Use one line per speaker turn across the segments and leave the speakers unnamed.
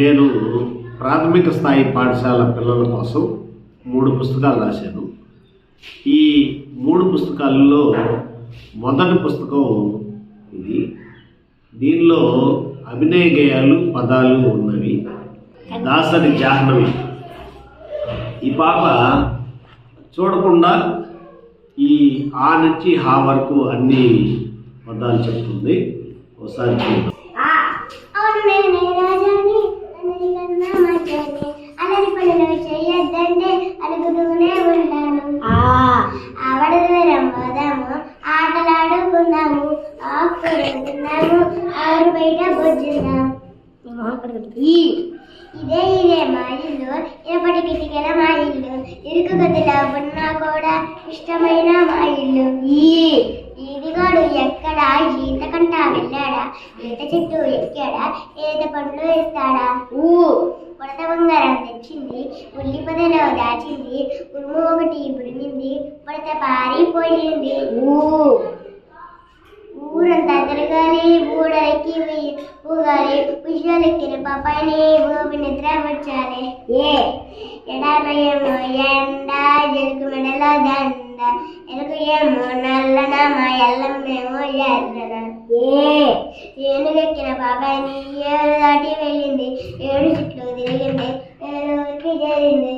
నేను ప్రాథమిక స్థాయి పాఠశాల పిల్లల కోసం మూడు పుస్తకాలు రాశాను. ఈ మూడు పుస్తకాలలో మొదటి పుస్తకం ఇది. దీనిలో అభినయ గేయాలు పదాలు ఉన్నవి. దాసరి జాహ్నవి. ఈ పాప చూడకుండా ఈ ఆ నుంచి హా వరకు అన్ని పదాలు చెప్తుంది. ఒకసారి చూద్దాం.
ఆకుకుందాము ఆరు బయట బొజ్జుదాం ఈ ఇదే ఇదే మా ఇల్లు. ఇరపటి కిటికీల మా ఇల్లు. ఇరుకు గదిలో ఉన్నా కూడా ఇష్టమైన మా ఇల్లు. ఈ ఈదిగాడు ఎక్కడ? ఈత కంట వెళ్ళాడా? ఈత చెట్టు ఎక్కాడా? ఈత పండ్లు ఇస్తాడా ఊ కొడత బంగారం తెచ్చింది. ఉల్లి పొదలో దాచింది. ఉరుము ఒకటి పురిగింది కొడత పారిపోయింది. ఊ ఊరంతా తిరగాలి ఊడలకి ఊగాలి ఉయ్యాలెక్కిన పాపాయిని ఊపి నిద్ర వచ్చాలి ఏ ఎడాలయేమో ఎండ ఎరుకు మెడలో దండ ఎరుకు ఏమో నల్లన మా ఎల్లమ్మేమో ఎర్రన ఏ ఏనుగెక్కిన పాపాయిని ఏడు దాటి వెళ్ళింది ఏడు చుట్లు తిరిగింది ఏడు ఊరికి చేరింది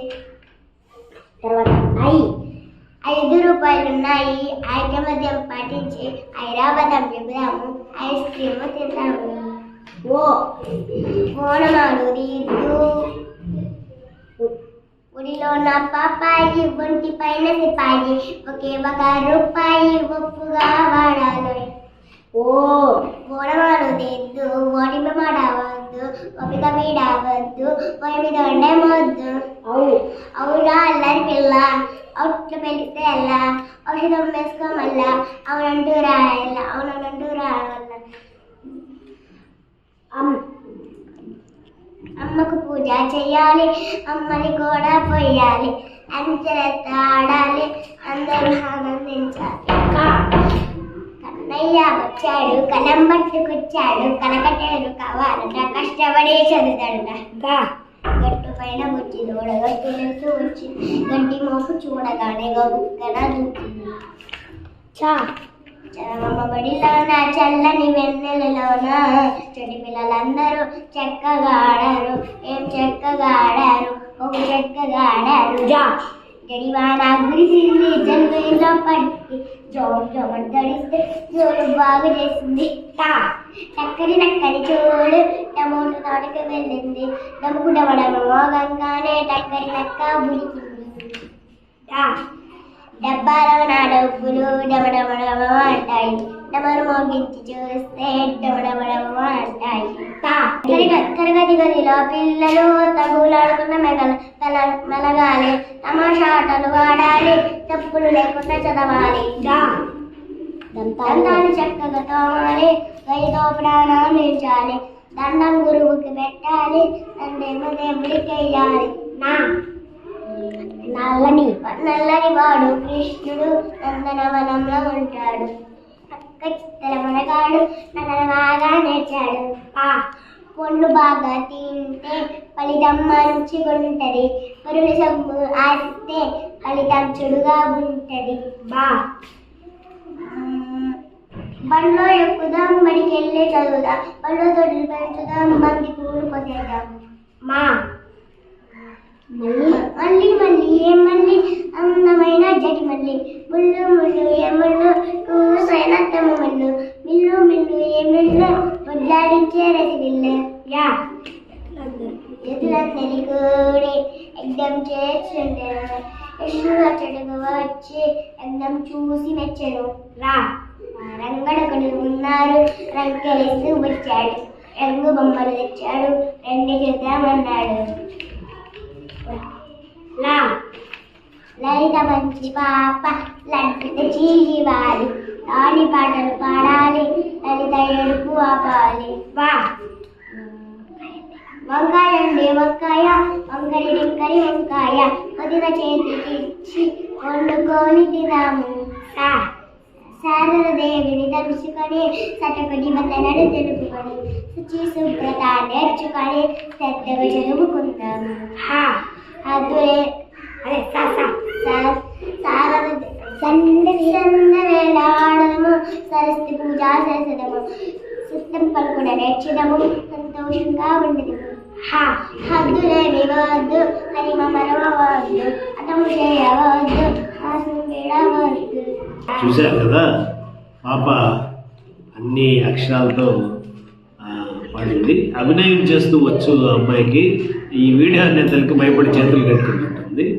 తర్వాత ఐ ఐదు రూపాయలున్నాయి ఐకమత్యం పాటించి ఐరాబదం చెబుదాము ఐస్ క్రీమ్ తిందాము. ఓ ఓనమాలు తీద్దు ఉడిలో నా పాపాయి ఒంటి పైన సిపాయి ఒకే ఒక రూపాయి ఒప్పుగా వాడాలి. ఓ ఓనమాలు తీద్దు ఓడిమ మాడవద్దు ఒపిక వీడవద్దు పొయ్యి మీద వండమొద్దు అవు అవునా అల్లరి పిల్ల? అవుట్లో పెడితే ఎలా ఔషధం వేసుకోమల్లా అవునంటూ రాయాల అవునంటూ రావాల అమ్మకు పూజ చేయాలి అమ్మని కూడా పోయాలి అంచెలెత్త ఆడాలి అందరూ ఆనందించాలి కన్నయ్య వచ్చాడు కలం పట్టుకొచ్చాడు కనకటేరు కావాలట కష్టపడి చదువుతాడు పైన వచ్చి దూడ గట్టు వెళ్తూ వచ్చి. గడ్డి మోపు చూడగానే గబుక్కన దూకింది. చా చరమమ్మ బడిలోన చల్లని వెన్నెలలోన చెడి పిల్లలందరూ చక్కగా ఆడారు ఏం చక్కగా ఆడారు ఒక చక్కగా ఆడారు జా జడివాన గురిసింది జల్లులో పట్టి జోడు జోడు తడిస్తే జోడు బాగు చేసింది. చక్కని నక్కని చూడు అమౌంట్ తోటకి వెళ్ళింది. డమ్ము డమడమ మోగంగానే టక్కరినక్క బుడికింది డబ్బాలో నా డబ్బులు డబడబడబ అంటాయి. డబరు మోగించి చూస్తే డబడబడబ అంటాయి. తరగతి తరగతి గదిలో పిల్లలు తగులాడుకున్న మెగల మెల మెలగాలి. తమాషా ఆటలు ఆడాలి తప్పులు లేకుండా చదవాలి. దంతాలు చక్కగా తోమాలి. గదితో ప్రాణాలు నిలిచాలి దండం గురువుకి పెట్టాలి దండేమో దేవుడికి వేయాలి నా. నల్లని నల్లని వాడు కృష్ణుడు నందనవనంలో ఉంటాడు. పక్క చిత్తల మనగాడు నన్నను బాగా నేర్చాడు. ఆ పండ్లు బాగా తింటే ఫలితం మంచిగా ఉంటది పురుగు సబ్బు ఆడితే ఫలితం చెడుగా ఉంటది. బా. బండ్లో ఎక్కుదాం బడికి వెళ్ళి చదువుదాం. బండ్లో తొడులు పెంచుదాం మంది పూలు మా. మళ్ళీ మళ్ళీ మళ్ళీ ఏ మళ్ళీ అందమైన జటి మళ్ళీ. ముళ్ళు ముళ్ళు ఏ ముళ్ళు కూసైన తమ మళ్ళు. మిల్లు మిల్లు ఏ మిల్లు ముద్దాడించే రసిల్లు యా. ఎదురందరి కూడి ఎగ్దం చేస్తుండే. ఎల్లుగా చెడుగు వచ్చి అందం చూసి మెచ్చను. రా. రంగడకుడు ఉన్నారు. రంకెలేస్తూ వచ్చాడు. రంగు బొమ్మలు తెచ్చాడు. రెండు చేద్దామన్నాడు. లా లలిత మంచి పాప. లలిత చీవాలి దాని పాటలు పాడాలి. లలిత ఏడుపు ఆపాలి. వా వంకాయ అండి వంకాయ వంకరి డింకరి వంకాయ. వదిన చేతికి ఇచ్చి వండుకొని తినాము. శారదేవిని దర్శుకొని తలుసుకొని సటపటి బంధనలు తెలుపుకొని శుచి శుభ్రత నేర్చుకొని శ్రద్ధగా చదువుకుందాము. హా అదురే అదే సంద వేలాడము సరస్వతి పూజ చేసేదము సిద్ధం పలుకుడ నేర్చదము సంతోషంగా ఉండదు హద్దులేమి వద్దు హరిమ మరవద్దు అతము చేయవద్దు
చూశారు కదా పాప అన్ని అక్షరాలతో ఆ, పాడింది. అభినయం చేస్తూ వచ్చు ఆ అమ్మాయికి. ఈ వీడియో నేతలకి భయపడి చేతులు కట్టుకుందంట